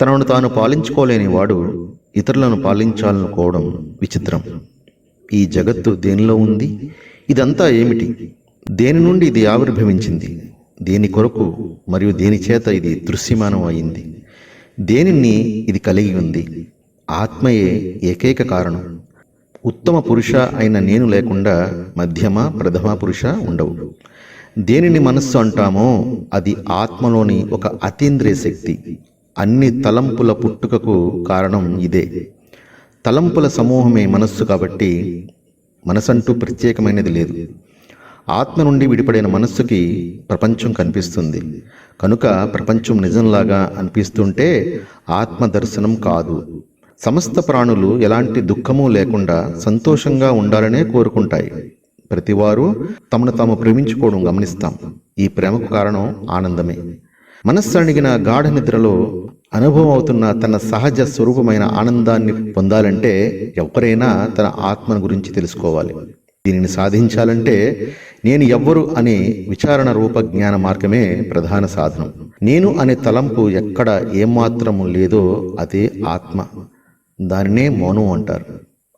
తనను తాను పాలించుకోలేని వాడు ఇతరులను పాలించాలనుకోవడం విచిత్రం. ఈ జగత్తు దేనిలో ఉంది? ఇదంతా ఏమిటి? దేని నుండి ఇది ఆవిర్భవించింది? దేని కొరకు మరియు దేని చేత ఇది దృశ్యమానం అయింది? దేనిని ఇది కలిగి ఉంది? ఆత్మయే ఏకైక కారణం. ఉత్తమ పురుష అయిన నేను లేకుండా మధ్యమ ప్రథమ పురుష ఉండవు. దేనిని మనస్సు అంటామో అది ఆత్మలోని ఒక అతీంద్రియ శక్తి. అన్ని తలంపుల పుట్టుకకు కారణం ఇదే. తలంపుల సమూహమే మనస్సు కాబట్టి మనసంటూ ప్రత్యేకమైనది లేదు. ఆత్మ నుండి విడిపడిన మనస్సుకి ప్రపంచం కనిపిస్తుంది. కనుక ప్రపంచం నిజంలాగా అనిపిస్తుంటే ఆత్మ దర్శనం కాదు. సమస్త ప్రాణులు ఎలాంటి దుఃఖము లేకుండా సంతోషంగా ఉండాలనే కోరుకుంటాయి. ప్రతివారు తమను తాము ప్రేమించుకోవడం గమనిస్తాం. ఈ ప్రేమకు కారణం ఆనందమే. మనస్సు అణిగిన గాఢ నిద్రలో అనుభవం అవుతున్న తన సహజ స్వరూపమైన ఆనందాన్ని పొందాలంటే ఎవరైనా తన ఆత్మను గురించి తెలుసుకోవాలి. దీనిని సాధించాలంటే నేను ఎవ్వరు అనే విచారణ రూప జ్ఞాన మార్గమే ప్రధాన సాధనం. నేను అనే తలంపు ఎక్కడ ఏమాత్రము లేదో అదే ఆత్మ. దానినే మౌనం అంటారు.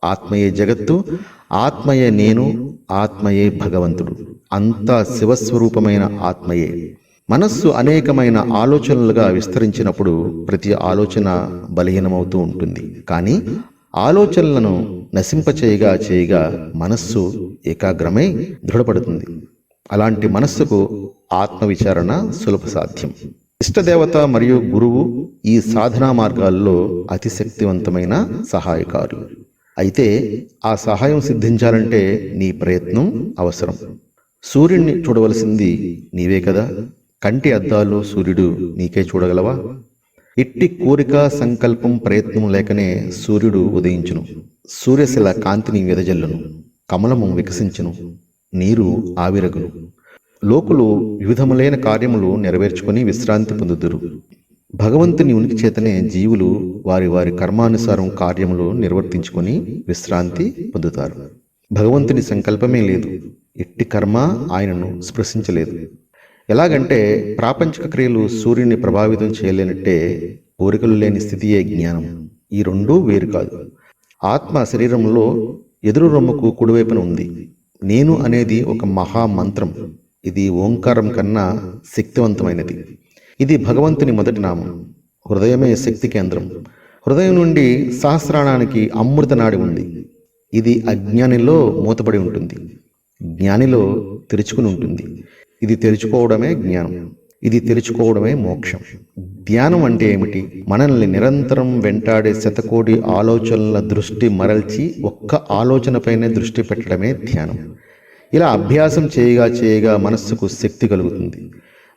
ఆత్మయే జగత్తు ఆత్మయే నేను ఆత్మయే భగవంతుడు. అంతా శివస్వరూపమైన ఆత్మయే. మనస్సు అనేకమైన ఆలోచనలుగా విస్తరించినప్పుడు ప్రతి ఆలోచన బలహీనమవుతూ ఉంటుంది. కానీ ఆలోచనలను నశింపచేయగా చేయగా మనస్సు ఏకాగ్రమై దృఢపడుతుంది. అలాంటి మనస్సుకు ఆత్మవిచారణ సులభ సాధ్యం. ఇష్టదేవత మరియు గురువు ఈ సాధనా మార్గాల్లో అతి శక్తివంతమైన సహాయకారులు. అయితే ఆ సహాయం సిద్ధించాలంటే నీ ప్రయత్నం అవసరం. సూర్యుణ్ణి చూడవలసింది నీవే కదా. కంటి అద్దాలు సూర్యుడు నీకే చూడగలవా? ఇట్టి కోరిక సంకల్పం ప్రయత్నం లేకనే సూర్యుడు ఉదయించును. సూర్యశిల కాంతిని వెదజల్లును. కమలము వికసించును. నీరు ఆవిరగును. లోకులు వివిధములైన కార్యములు నెరవేర్చుకొని విశ్రాంతి పొందుదురు. భగవంతుని ఉనికి చేతనే జీవులు వారి వారి కర్మానుసారం కార్యములు నిర్వర్తించుకొని విశ్రాంతి పొందుతారు. భగవంతుని సంకల్పమే లేదు. ఎట్టి కర్మ ఆయనను స్పృశించలేదు. ఎలాగంటే ప్రాపంచిక క్రియలు సూర్యుని ప్రభావితం చేయలేనట్టే కోరికలు లేని స్థితియే జ్ఞానం. ఈ రెండూ వేరు కాదు. ఆత్మ శరీరంలో ఎదురు రొమ్మకు కుడివైపున ఉంది. నేను అనేది ఒక మహా మంత్రం. ఇది ఓంకారం కన్నా శక్తివంతమైనది. ఇది భగవంతుని మొదటి నామం. హృదయమే శక్తి కేంద్రం. హృదయం నుండి సహస్రాణానికి అమృత నాడి ఉంది. ఇది అజ్ఞానిలో మూతపడి ఉంటుంది. జ్ఞానిలో తెరుచుకుని ఉంటుంది. ఇది తెలుసుకోవడమే జ్ఞానం. ఇది తెలుసుకోవడమే మోక్షం. ధ్యానం అంటే ఏమిటి? మనల్ని నిరంతరం వెంటాడే శతకోటి ఆలోచనల దృష్టి మరల్చి ఒక్క ఆలోచనపైనే దృష్టి పెట్టడమే ధ్యానం. ఇలా అభ్యాసం చేయగా చేయగా మనస్సుకు శక్తి కలుగుతుంది.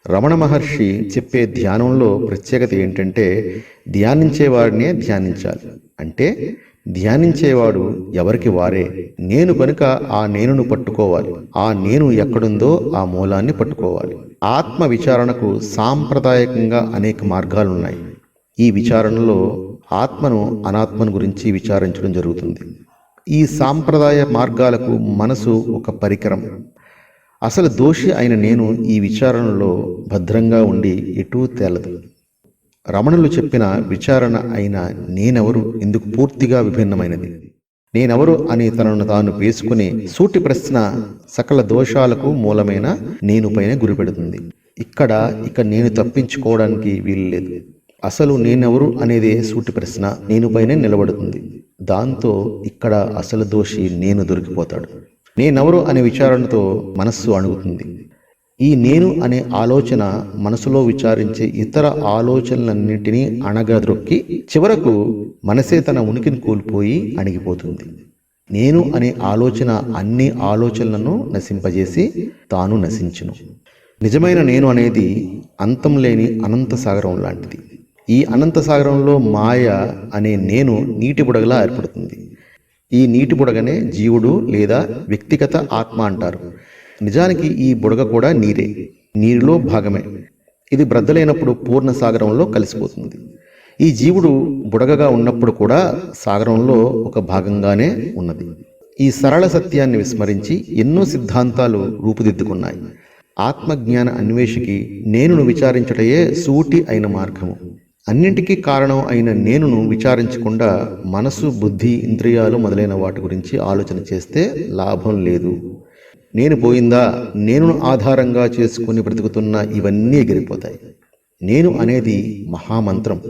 రమణ మహర్షి చెప్పే ధ్యానంలో ప్రత్యేకత ఏంటంటే ధ్యానించే వారినే ధ్యానించాలి. అంటే ధ్యానించేవాడు ఎవరికి వారే. నేను కనుక ఆ నేనును పట్టుకోవాలి. ఆ నేను ఎక్కడుందో ఆ మూలాన్ని పట్టుకోవాలి. ఆత్మ విచారణకు సాంప్రదాయకంగా అనేక మార్గాలున్నాయి. ఈ విచారణలో ఆత్మను అనాత్మను గురించి విచారించడం జరుగుతుంది. ఈ సాంప్రదాయ మార్గాలకు మనసు ఒక పరికరం. అసలు దోషి అయిన నేను ఈ విచారణలో భద్రంగా ఉండి ఎటూ తేలదు. రమణులు చెప్పిన విచారణ అయిన నేనెవరు? ఇందుకు పూర్తిగా విభిన్నమైనది. నేనెవరు అని తనను తాను వేసుకునే సూటి ప్రశ్న సకల దోషాలకు మూలమైన నేను పైన గురిపెడుతుంది. ఇక్కడ ఇక నేను తప్పించుకోవడానికి వీలు లేదు. అసలు నేనెవరు అనేదే సూటి ప్రశ్న నేనుపైనే నిలబడుతుంది. దాంతో ఇక్కడ అసలు దోషి నేను దొరికిపోతాడు. నేనెవరు అనే విచారణతో మనస్సు అణుగుతుంది. ఈ నేను అనే ఆలోచన మనసులో విచారించే ఇతర ఆలోచనలన్నింటినీ అణగద్రొక్కి చివరకు మనసే తన ఉనికిని కోల్పోయి అణిగిపోతుంది. నేను అనే ఆలోచన అన్ని ఆలోచనలను నశింపజేసి తాను నశించును. నిజమైన నేను అనేది అంతం లేని అనంత సాగరం లాంటిది. ఈ అనంత సాగరంలో మాయ అనే నేను నీటి బుడగలా ఏర్పడుతుంది. ఈ నీటి బుడగనే జీవుడు లేదా వ్యక్తిగత ఆత్మ అంటారు. నిజానికి ఈ బుడగ కూడా నీరే. నీరులో భాగమే. ఇది బ్రద్దలైనప్పుడు పూర్ణ సాగరంలో కలిసిపోతుంది. ఈ జీవుడు బుడగగా ఉన్నప్పుడు కూడా సాగరంలో ఒక భాగంగానే ఉన్నది. ఈ సరళ సత్యాన్ని విస్మరించి ఎన్నో సిద్ధాంతాలు రూపుదిద్దుకున్నాయి. ఆత్మజ్ఞాన అన్వేషికి నేనును విచారించటయే సూటి అయిన మార్గము. అన్నింటికీ కారణం అయిన నేనును విచారించకుండా మనసు బుద్ధి ఇంద్రియాలు మొదలైన వాటి గురించి ఆలోచన చేస్తే లాభం లేదు. నేను పోయిందా? నేను ఆధారంగా చేసుకుని బ్రతుకుతున్న ఇవన్నీ ఎగిరిపోతాయి. నేను అనేది మహామంత్రం.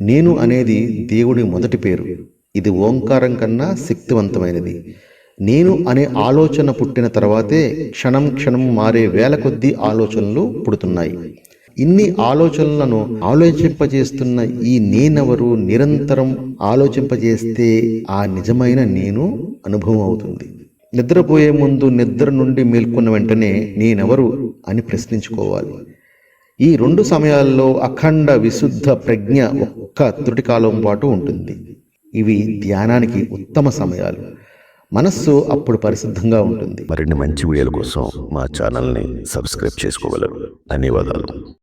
నేను అనేది దేవుడి మొదటి పేరు. ఇది ఓంకారం కన్నా శక్తివంతమైనది. నేను అనే ఆలోచన పుట్టిన తర్వాతే క్షణం క్షణం మారే వేల కొద్దీ ఆలోచనలు పుడుతున్నాయి. ఇన్ని ఆలోచనలను ఆలోచింపజేస్తున్న ఈ నేనెవరు నిరంతరం ఆలోచింపజేస్తే ఆ నిజమైన నేను అనుభవం అవుతుంది. నిద్రపోయే ముందు నిద్ర నుండి మేల్కొన్న వెంటనే నేనెవరు అని ప్రశ్నించుకోవాలి. ఈ రెండు సమయాల్లో అఖండ విశుద్ధ ప్రజ్ఞ ఒక్క త్రుటి కాలం పాటు ఉంటుంది. ఇవి ధ్యానానికి ఉత్తమ సమయాలు. మనస్సు అప్పుడు పరిశుద్ధంగా ఉంటుంది. మరిన్ని మంచి వీడియోల కోసం మా ఛానల్ని సబ్స్క్రైబ్ చేసుకోగలరు. ధన్యవాదాలు.